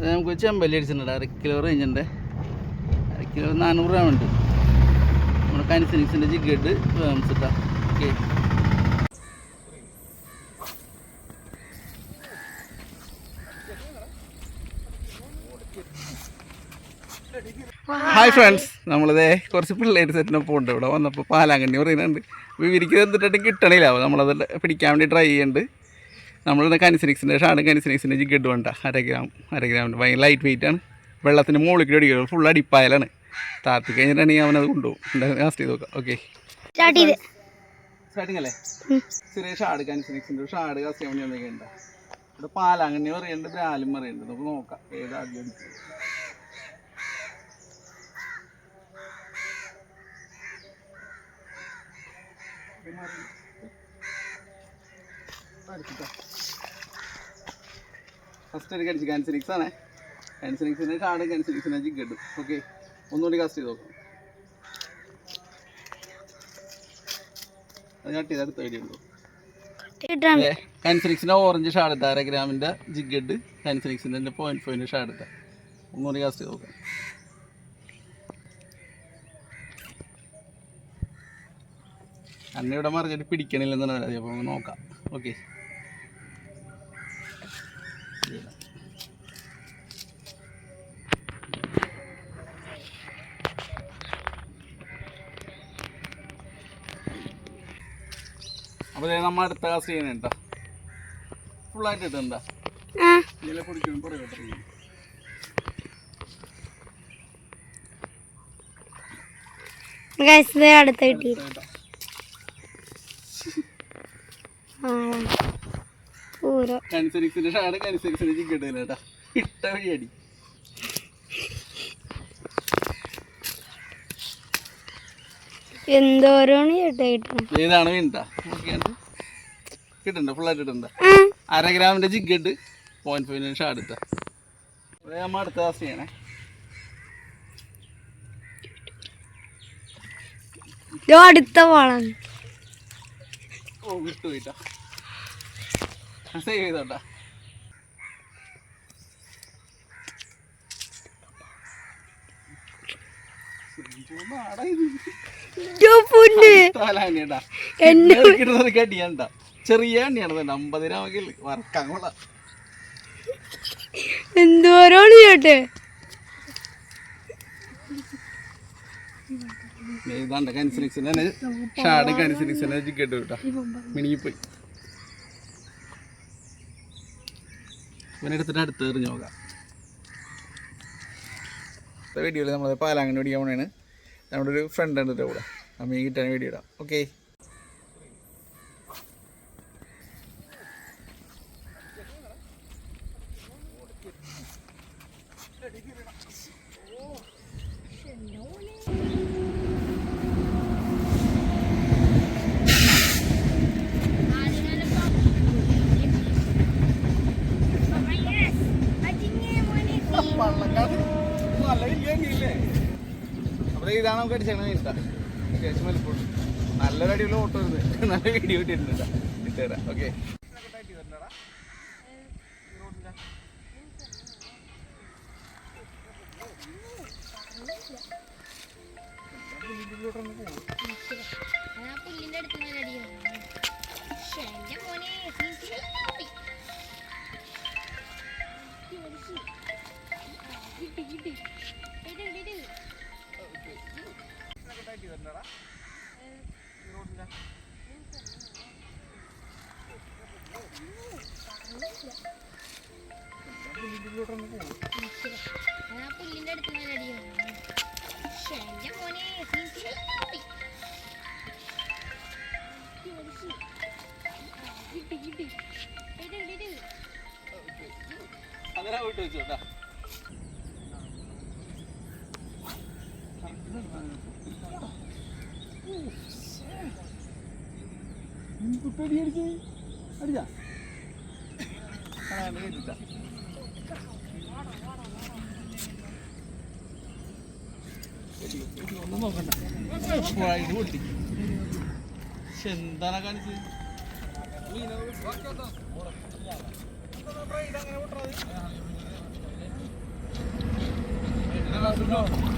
നമുക്ക് ചെമ്പല്ലി അടിച്ചിട്ടുണ്ട്. അര കിലോ റേഞ്ചിന്റെ അര കിലോ നാനൂറ് ഗ്രാം ഉണ്ട്. നമ്മുടെ കനിസിനിക്സിന്റെ ജിഗഡ് വേമിച്ചിട്ടാ ഓക്കെ ഹായ് ഫ്രണ്ട്സ് നമ്മളിതേ കുറച്ച് പിള്ളേർ സെറ്റിനൊപ്പം ഉണ്ട് ഇവിടെ. വന്നപ്പോൾ പാലാങ്കണ്ണി പറയുന്നുണ്ട്. വിവരിക്കുന്നത് എന്തിട്ടും കിട്ടണില്ല. നമ്മളത് പിടിക്കാൻ വേണ്ടി ട്രൈ ചെയ്യുന്നുണ്ട് നമ്മളിവിടെ കനിസിനിക്സിന്റെ ഷാണ് കനിസിനിക്സിന്റെ ജിഗഡ് വേണ്ട. അര ഗ്രാം അര ഗ്രാം ഭയങ്കര ലൈറ്റ് വെയിറ്റ് ആണ്. വെള്ളത്തിന്റെ മുകളിൽ അടിക്കുക ഫുൾ അടിപ്പായലാണ്. താത്തി കഴിഞ്ഞിട്ടാണെങ്കിൽ അവനത് കൊണ്ടുപോകും. കാസ്റ്റ് ചെയ്ത് നോക്കാം. ഓക്കെ അല്ലേ? ചെറിയ ഷാഡ് കനിസിനിക്സിന്റെ ഒരു ഷാഡ് കാസ്റ്റ് ചെയ്യാൻ വേണ്ടി വന്നിട്ടുണ്ട് ഇവിടെ പാലാങ്കണ്ണി പറയുന്നുണ്ട് ബ്രാലും പറയുന്നുണ്ട്. നമുക്ക് നോക്കാം. ഏതാദ്യം ആദ്യം അടിക്കും ഫസ്റ്റ് ഒരു കടിച്ച് കാൻസറിക്സ് ആണ്. കാൻസറിക്സിന്റെ ഷാഡ് കാൻസറിക്സിനെ കിട്ടും. ഓക്കെ ഒന്നുകൂടി കാസ്റ്റ് ചെയ്ത് നോക്കാം. അത് കട്ട് ചെയ്ത് അടുത്ത വീഡിയോ ഉണ്ടോ കിട്ടാണ് ഓറഞ്ച് ഷാഡ് ഇട്ട അര ഗ്രാമിന്റെ ജിഗഡ് കാൻസറിക്സിന്റെ പോയിന്റ് ഫൈവിന്റെ ഷാഡ് ഇട്ട. ഒന്നുകൂടി കാസ്റ്റ് ചെയ്ത് നോക്കാം. അന്ന ഇവിടെ മറിഞ്ഞിട്ട് പിടിക്കണില്ലെന്നാണ് പരാതി. നോക്കാം. ഓക്കെ അപ്പോൾ നമ്മൾ അടുത്ത ചെയ്യണേ കേട്ടോ ഫുള്ളായിട്ട് ഇട്ടുണ്ടാ ആ. ഇതിലെ ഇത് അടുത്ത കിട്ടി. ആ പൂരോ ഷാഡ് കനുസരിച്ചിന്റെ ചിക്കൻ കേട്ടാ. ഇട്ട വഴിയടി. എന്തോരാണ് ചേട്ടാ കിട്ടണം ഏതാണ് വീണ്ടാ? കിട്ടണ്ട ഫുള്ളായിട്ട് ഇട്ടണ്ട അര ഗ്രാമിന്റെ ചിക്കട്ട് പോയിന്റ് ഫൈവ് ഷാഡ് ഇട്ട. നമ്മൾ അടുത്ത കാസ്റ്റ് ചെയ്യണേ. അടുത്ത വളാണ് ഓ വിട്ടു പോയിട്ടാ. സേവ് ചെയ്തോട്ടാ. ചെറിയ എണ്ണയാണ് വറക്കാൻ കൊള്ളാം. എന്തോരാണ് ചേട്ടേ ഷാഡ് ജിക്കട്ട് കിട്ടാ. മിനിങ്ങിപ്പോയി. ഇവനെടുത്തിട്ട് അടുത്ത് എറിഞ്ഞു നോക്കാം അടുത്ത വീഡിയോയിൽ നമ്മൾ പാലാങ്ങനെ പിടിക്കാൻ പോണേണ്. നമ്മുടെ ഒരു ഫ്രണ്ട് ഉണ്ട് കൂടെ അമ്മയും കിട്ടാൻ വീഡിയോ ഇടാം. ഓക്കെ നല്ല അപ്പോൾ ഇതാണ് നമുക്ക് അടിച്ചേക്കണ ഇഷ്ടം. അത്യാവശ്യം വലുപ്പം. നല്ലൊരു അടിപൊളി ഓട്ടോ ഇരുന്ന് നല്ല വീഡിയോ ഇട്ടിട്ടുണ്ട് ഇട്ടുതരാം ഓക്കെ പുല്ലിന്റെ അടുത്ത് എന്റെ അങ്ങനെ വിട്ട് വെച്ചോട്ടാ അടിച്ചാ കേട്ടിട്ടാ ഒന്നും നോക്കണ്ട ഇത്. പൊട്ടി എന്താണ് കാണിച്ചത് Gracias.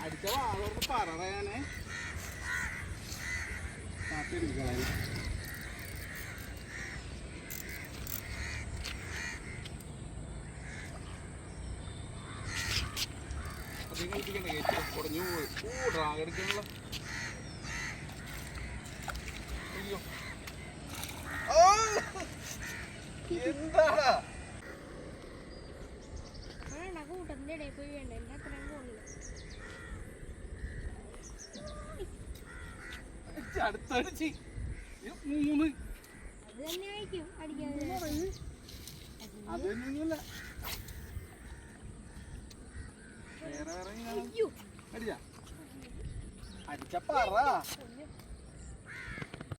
അടിച്ച വാളോർക്ക് പറയാനേ എടുക്കളായി അധികം കളിപ്പിക്കണ്ട ഗേറ്റ് കുറഞ്ഞു ഡ്രാഗ് എടുക്കാനുള്ള അയ്യോ ഓ! കൂട്ടത്തിന്റെ ഇടയിൽ പോയി വേണ്ട എന്റെ അത്രയും ഇജ്ജ് അടുത്തടിച്ച് മൂന്ന് അത് തന്നെ ആയിരിക്കും അടിക്കാതെ അതൊന്നുമില്ല വേറെ വേറെ അടിച്ച അടിച്ച പറ